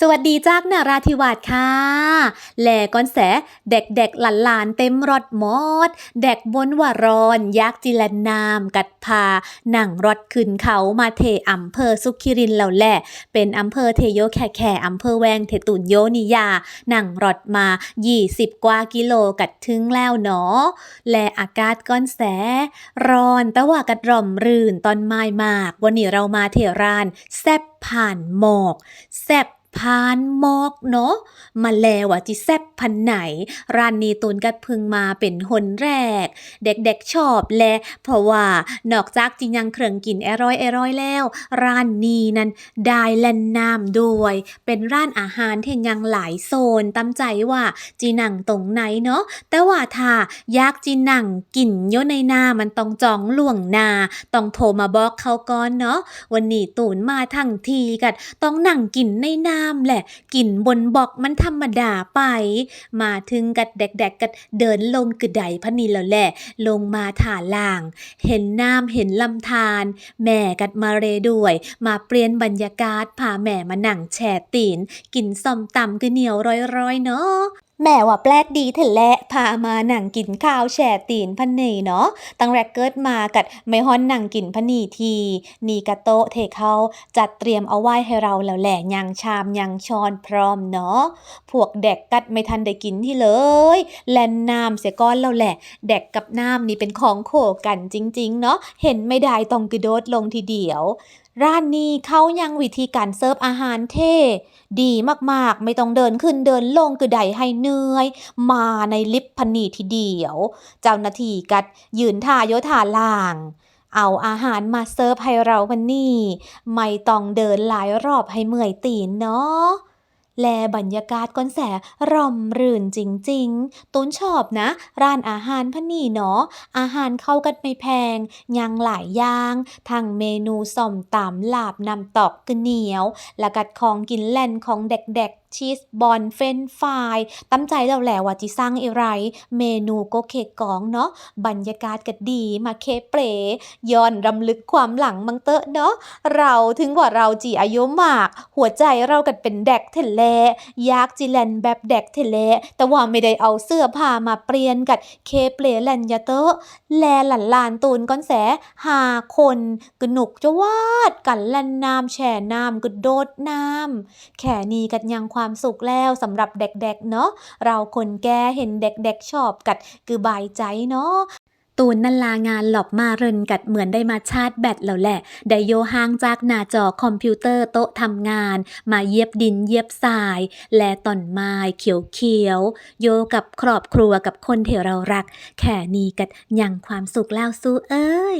สวัสดีจากนาราธิวาสค่ะ แหล่ก้อนแส เด็กๆหลานๆเต็มรถหมดเด็กบนว่ารอน ยักษ์จิลนนาม กัดพา หนังรถขึ้นเขามาเทอำเภอสุขิรินแล้วแหละ เป็นอำเภอเทโยแค่แค่อำเภอแวงเทตุนโยนิยา หนังรถมา 20 กว่ากิโลกัดถึงแล้วเนาะแหละอากาศก้อนแส ร้อนต่ว่ากัดร่มรื่นตอนไม้มาก วันนี้เรามาเทร้าน แซบผ่านหมอก แซบ ผ่านหมอกเนาะมาแล้วว่าจิแซบพันไหน ร้านนี้ตูนกัดพึงมาเป็นหนแรก เด็กๆชอบแล เพราะว่านอกจากจิยังเครื่องกินอร่อยอร่อยแล้ว ร้านนี้นั้นได้แล่นน้ำด้วย เป็นร้านอาหารที่ยังหลายโซนตั้มใจว่าจีนังตรงไหนเนาะแต่ว่าถ้าอยากจีนังกินโยในหน้ามันต้องจองล่วงหน้าต้องโทรมาบอกเขาก่อนเนาะวันนี้ตูนมาทั้งทีกันต้องนั่งกินในหน้าำแหละกินบนบอกมันธรรมดาไป มาถึงกัดแดกๆกัดเดินลงกระไดพะนีแล้วแหละ ลงมาถ่าล่าง เห็นน้ำเห็นลำธาร แม่กัดมาเรด้วย มาเปลี่ยนบรรยากาศพาแม่มานั่งแช่ตีน กินส้มตำกือเหนียวร้อยๆเนาะ แม่ว่าแปลกดีเถอะแหละพามาหนังกินข้าวแช่ตีนพันเนเนาะตั้งแรกเกิดมากัดไม่ฮอนหนังกินพะนีทีนี่กะโตเทเขาจัดเตรียมเอาไว้ให้เราแล้วแหละยังชามยังช้อนพร้อมเนาะพวกเด็กกัดไม่ทันได้กินที่เลย แลนน้ำเสียก้อนแล้วแหละเด็กกับน้ำนี่เป็นของโขกันจริงๆเนาะเห็นไม่ได้ต้องกระโดดลงทีเดียวร้านนี้เขายังวิธีการเสิร์ฟอาหารเท่ ดีมากๆ ไม่ต้องเดินขึ้นเดินลงคือใดให้เหนื่อยมาในลิฟต์พนีทีเดียว เจ้าหน้าที่กัดยืนท่าโยธาล่าง เอาอาหารมาเสิร์ฟให้เราพันนี่ไม่ต้องเดินหลายรอบให้เมื่อยตีนเนาะแลบรรยากาศก้นแสร่มรื่นจริงๆตูนชอบนะ ร้านอาหารพนี่เนาะ อาหารเข้ากันไม่แพง ยังหลายอย่าง ทั้งเมนูส้มตำลาบนำตอกกระเหนียว แล้วกัดของกินแล่นของเด็กๆ ชีสบอลเฟรนฟรายตั้มใจแล้วแหละว่าจิสร้างอะไร เมนูก็เคกองเนาะบรรยากาศก็ดีมาเคเปรย้อนรำลึกความหลังมังเตอะเนาะเราถึงกว่าเราจีอายุมาก หัวใจเรากัดเป็นแดกเทเลยากจิแลนแบบแดกเทเลแต่ว่าไม่ได้เอาเสื้อผ้ามาเปลี่ยนกัดเคเปรแลนยาเตอะแลหลันลานตูนก้อนแสหาคนกหนุกจะวาดกันแลนน้ำแช่น้ำกโดดน้ำแค่นี้กัดยังความความสุขแล้วสำหรับเด็กๆเนาะเราคนแก่เห็นเด็กๆชอบกัดคือบายใจเนาะตูนนันลางานหลบมาเรินกัดเหมือนได้มาชาร์จแบตแล้วแหละ ได้โยห่างจากหน้าจอคอมพิวเตอร์โต๊ะทำงาน มาเย็บดินเย็บทราย และต้นไม้เขียวๆ โยกับครอบครัวกับคนที่เรารัก แค่นี้กัดยังความสุขแล้วสู้เอ้ย